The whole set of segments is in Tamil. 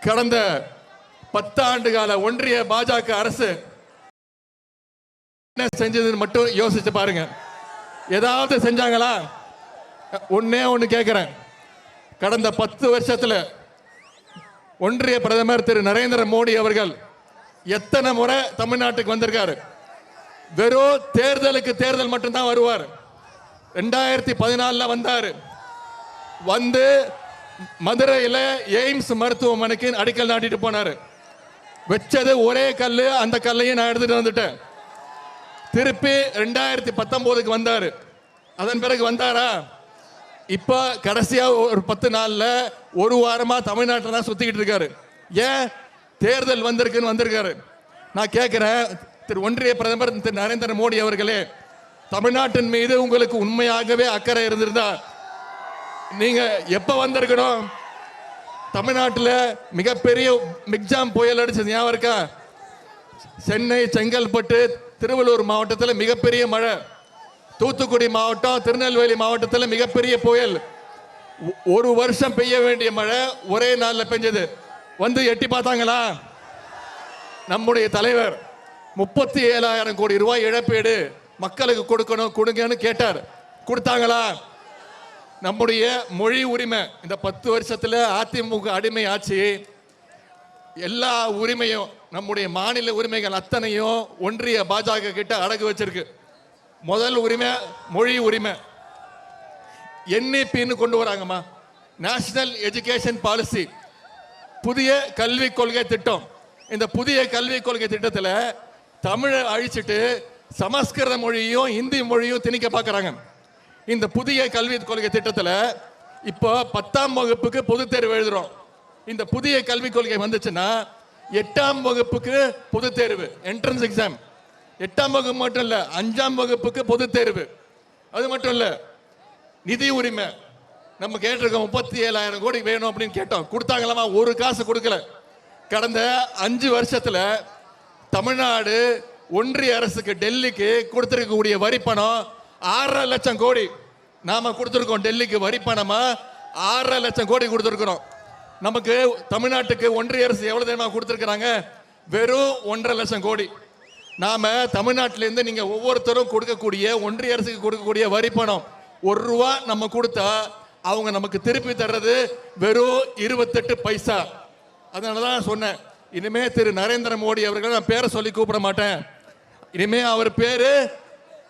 கடந்த பத்தாண்டு கால ஒன்றிய பாஜக அரசு என்ன செஞ்சதுன்னு மட்டும் யோசிச்சு பாருங்க. ஏதாவது செஞ்சாங்களா? ஒன்னே ஒன்று கேட்குறேன் கடந்த பத்து வருஷத்தில் ஒன்றிய பிரதமர் திரு நரேந்திர மோடி அவர்கள் எத்தனை முறை தமிழ்நாட்டுக்கு வந்திருக்காரு. வெறும் தேர்தலுக்கு தேர்தல் மட்டும்தான் வருவார். ரெண்டாயிரத்தி பதினாலில் வந்தார். வந்து மதுரையில் எய்ம்ஸ் மருத்துவமனைக்கு அடிக்கல் நாட்டிட்டு போனார். வச்சது ஒரே கல் அந்த கல்லையும் நான் எடுத்துட்டு வந்துட்டேன். திருப்பி ரெண்டாயிரத்தி பத்தொம்போதுக்கு வந்தார். அதன் பிறகு வந்தாரா? இப்போ கடைசியாக ஒரு பத்து நாளில் ஒரு வாரமாக தமிழ்நாட்டில் தான் சுற்றிக்கிட்டு இருக்காரு. ஏன்? தேர்தல் வந்திருக்குன்னு வந்திருக்காரு. நான் கேட்குறேன் திரு ஒன்றிய பிரதமர் திரு நரேந்திர மோடி அவர்களே தமிழ்நாட்டின் மீது உங்களுக்கு உண்மையாகவே அக்கறை இருந்திருந்தா நீங்க எப்ப வந்திருக்கணும்? தமிழ்நாட்டில் மிகப்பெரிய மிக்ஜாம் புயல் அடிச்சது ஞாபகம் இருக்கா? சென்னை செங்கல்பட்டு திருவள்ளூர் மாவட்டத்தில் மிகப்பெரிய மழை. தூத்துக்குடி மாவட்டம் திருநெல்வேலி மாவட்டத்தில் மிகப்பெரிய புயல். ஒ- ஒரு வருஷம் பெய்ய வேண்டிய மழை ஒரே நாளில் பெஞ்சது. வந்து எட்டி பார்த்தாங்களா? நம்முடைய தலைவர் முப்பத்தி ஏழாயிரம் கோடி ரூபாய் இழப்பீடு மக்களுக்கு கொடுக்கணும் கொடுங்கன்னு கேட்டார். கொடுத்தாங்களா? நம்முடைய மொழி உரிமை இந்த பத்து வருஷத்தில் அதிமுக அடிமை ஆட்சி எல்லா உரிமையும் நம்முடைய மாநில உரிமைகள் அத்தனையும் ஒன்றிய பாஜக கிட்ட அடகு வச்சிருக்கு. முதல் உரிமை மொழி உரிமை. என்இபின்னு கொண்டு வராங்கம்மா. நேஷனல் எஜுகேஷன் பாலிசி புதிய கல்விக் கொள்கை திட்டம். இந்த புதிய கல்விக் கொள்கை திட்டத்தில் தமிழை அழிச்சிட்டு சமஸ்கிருத மொழியும் இந்தி மொழியும் திணிக்க பார்க்குறாங்க இந்த புதிய கல்வி கொள்கை திட்டத்தில் இப்போ பத்தாம் வகுப்புக்கு பொது தேர்வு எழுதுறோம். இந்த புதிய கல்விக் கொள்கை வந்துச்சுன்னா எட்டாம் வகுப்புக்கு பொது தேர்வு என்ட்ரன்ஸ் எக்ஸாம் எட்டாம் வகுப்பு மட்டும் இல்லை அஞ்சாம் வகுப்புக்கு பொது தேர்வு. அது மட்டும் இல்லை நிதி உரிமை. நம்ம கேட்டிருக்கோம் முப்பத்தி ஏழாயிரம் கோடி வேணும் அப்படின்னு கேட்டோம். கொடுத்தாங்களாமா? ஒரு காசு கொடுக்கல. கடந்த அஞ்சு வருஷத்துல தமிழ்நாடு ஒன்றிய அரசுக்கு டெல்லிக்கு கொடுத்திருக்கக்கூடிய வரி பணம் ஆறரை லட்சம் கோடி நாம கொடுத்துருக்கோம் டெல்லிக்கு வரி பணமா? ஆறரை லட்சம் கோடி கொடுத்துருக்குறோம். நமக்கு தமிழ்நாட்டுக்கு ஒன்றிய அரசு எவ்வளவு தெரியுமா கொடுத்துருக்குறாங்க? வெறும் ஒன்றரை லட்சம் கோடி. நாம தமிழ்நாட்டிலேருந்து நீங்கள் நீங்க ஒவ்வொருத்தரும் கொடுக்கக்கூடிய ஒன்றிய அரசுக்கு கொடுக்கக்கூடிய வரி பணம் ஒரு ரூபா நம்ம கொடுத்தா அவங்க நமக்கு திருப்பி தர்றது வெறும் இருபத்தெட்டு பைசா. அதனால தான் சொன்னேன். இனிமே திரு நரேந்திர மோடி அவர்கள் நான் பேரை சொல்லி கூப்பிட மாட்டேன். இனிமே அவர் பேரு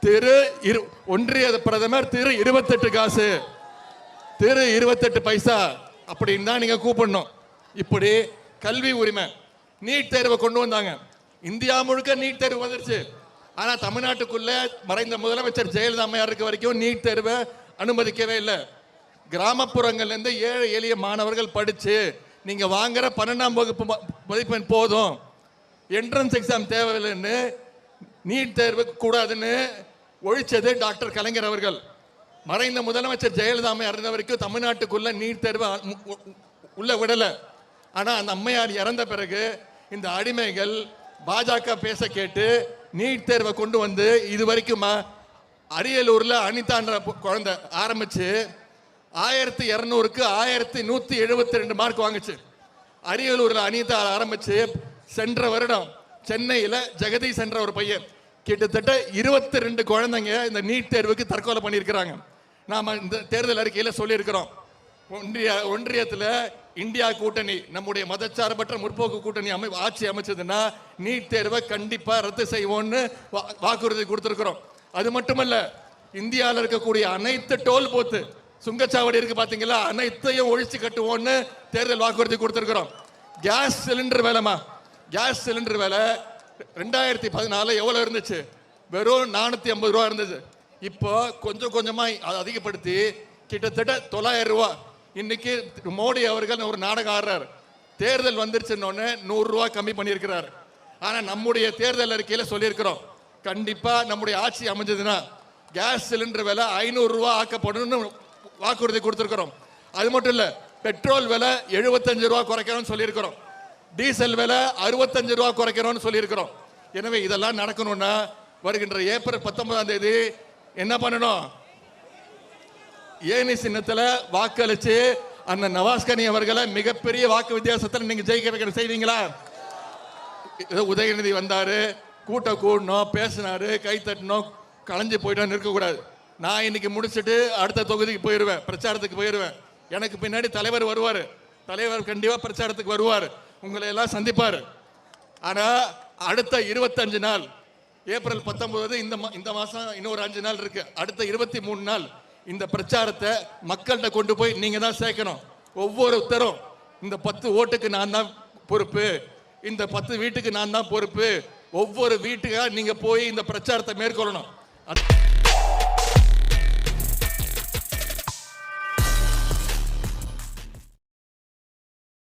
திரு இரு ஒன்றிய பிரதமர் திரு இருபத்தெட்டு காசு. திரு இருபத்தெட்டு பைசா. அப்படின்னு தான் நீங்கள் கூப்பிடணும். இப்படி கல்வி உரிமை நீட் தேர்வை கொண்டு வந்தாங்க. இந்தியா முழுக்க நீட் தேர்வு வந்துருச்சு. ஆனால் தமிழ்நாட்டுக்குள்ளே மறைந்த முதலமைச்சர் ஜெயலலிதா அம்மையார் இருக்க வரைக்கும் நீட் தேர்வை அனுமதிக்கவே இல்லை. கிராமப்புறங்கள்லேருந்து ஏழை எளிய மாணவர்கள் படித்து நீங்கள் வாங்குற பன்னெண்டாம் வகுப்பு மதிப்பெண் போதும். என்ட்ரன்ஸ் எக்ஸாம் தேவையில்லைன்னு நீட் தேர்வு கூடாதுன்னு ஒழிச்சது டாக்டர் கலைஞர் அவர்கள். மறைந்த முதலமைச்சர் ஜெயலலிதா அம்மையார் இருந்த வரைக்கும் தமிழ்நாட்டுக்குள்ள நீட் தேர்வு உள்ள விடல. ஆனால் அந்த அம்மையார் இறந்த பிறகு இந்த அடிமைகள் பாஜக பேச கேட்டு நீட் தேர்வை கொண்டு வந்து இது வரைக்குமா அரியலூரில் அனிதான்ற குழந்தை ஆரம்பிச்சு ஆயிரத்தி இரநூறுக்கு ஆயிரத்தி நூற்றி எழுபத்தி ரெண்டு மார்க் வாங்குச்சு. அரியலூரில் அனிதா ஆரம்பிச்சு சென்ற வருடம் சென்னையில் ஜெகதீஷ் என்ற ஒரு பையன். கிட்டத்தட்ட இருபத்தி ரெண்டு குழந்தைங்க இந்த நீட் தேர்வுக்கு தற்கொலை பண்ணியிருக்கிறாங்க. நாம இந்த தேர்தல் அறிக்கையில் சொல்லியிருக்கிறோம். ஒன்றிய ஒன்றியத்தில் இந்தியா கூட்டணி நம்முடைய மதச்சார்பற்ற முற்போக்கு கூட்டணி அமை ஆட்சி அமைச்சதுன்னா நீட் தேர்வை கண்டிப்பாக ரத்து செய்வோம்னு வாக்குறுதி கொடுத்துருக்குறோம். அது மட்டுமல்ல இந்தியாவில் இருக்கக்கூடிய அனைத்து டோல் போத்து சுங்கச்சாவடி இருக்கு பார்த்தீங்களா அனைத்தையும் ஒழிச்சு கட்டுவோம்னு தேர்தல் வாக்குறுதி கொடுத்துருக்குறோம். கேஸ் சிலிண்டர் வேலைமா கேஸ் சிலிண்டர் வேலை ரெண்டாயிரத்தி பதினாலு எவ்வளோ இருந்துச்சு? வெறும் நானூற்றி ஐம்பது ரூபா இருந்தது. இப்போ கொஞ்சம் கொஞ்சமாக அதை அதிகப்படுத்தி கிட்டத்தட்ட தொள்ளாயிரம் ரூபா. இன்னைக்கு மோடி அவர்கள் ஒரு நாடகம் ஆடுறார் தேர்தல் வந்துருச்சுன்னொன்னு நூறுரூவா கம்மி பண்ணியிருக்கிறார். ஆனால் நம்முடைய தேர்தல் அறிக்கையில் சொல்லியிருக்கிறோம். கண்டிப்பாக நம்முடைய ஆட்சி அமைஞ்சதுன்னா கேஸ் சிலிண்டர் விலை ஐநூறுரூவா ஆக்கப்படணும்னு வாக்குறுதி கொடுத்துருக்குறோம். அது மட்டும் இல்லை பெட்ரோல் விலை எழுபத்தஞ்சு ரூபா குறைக்கணும்னு சொல்லியிருக்கிறோம். டீசல் விலை அறுபத்தஞ்சு ரூபா குறைக்கிறோம்னு சொல்லியிருக்கிறோம். எனவே இதெல்லாம் நடக்கணும்னா வருகின்ற ஏப்ரல் பத்தொன்பதாம் தேதி என்ன பண்ணணும்? ஏனி சின்னத்தில் வாக்களித்து அந்த நவாஸ்கனி அவர்களை மிகப்பெரிய வாக்கு வித்தியாசத்தில் நீங்கள் ஜெயிக்க வைக்கிற செய்வீங்களா? ஏதோ உதயநிதி வந்தார் கூட்டம் கூடணும் பேசினார் கை தட்டணும் களைஞ்சு போயிட்டோம் இருக்கக்கூடாது. நான் இன்னைக்கு முடிச்சுட்டு அடுத்த தொகுதிக்கு போயிடுவேன் பிரச்சாரத்துக்கு போயிடுவேன் எனக்கு பின்னாடி தலைவர் வருவார். தலைவர் கண்டிப்பாக பிரச்சாரத்துக்கு வருவார். உங்களை எல்லாம் சந்திப்பார். ஆனால் அடுத்த இருபத்தஞ்சு நாள் ஏப்ரல் பத்தொன்பது இந்த மா- இந்த மாதம் இன்னொரு அஞ்சு நாள் இருக்கு. அடுத்த இருபத்தி மூணு நாள் இந்த பிரச்சாரத்தை மக்கள்கிட்ட கொண்டு போய் நீங்கள் தான் சேர்க்கணும். ஒவ்வொருத்தரும் இந்த பத்து ஓட்டுக்கு நான் தான் பொறுப்பு இந்த பத்து வீட்டுக்கு நான் தான் பொறுப்பு ஒவ்வொரு வீட்டுக்காக நீங்கள் போய் இந்த பிரச்சாரத்தை மேற்கொள்ளணும். அது-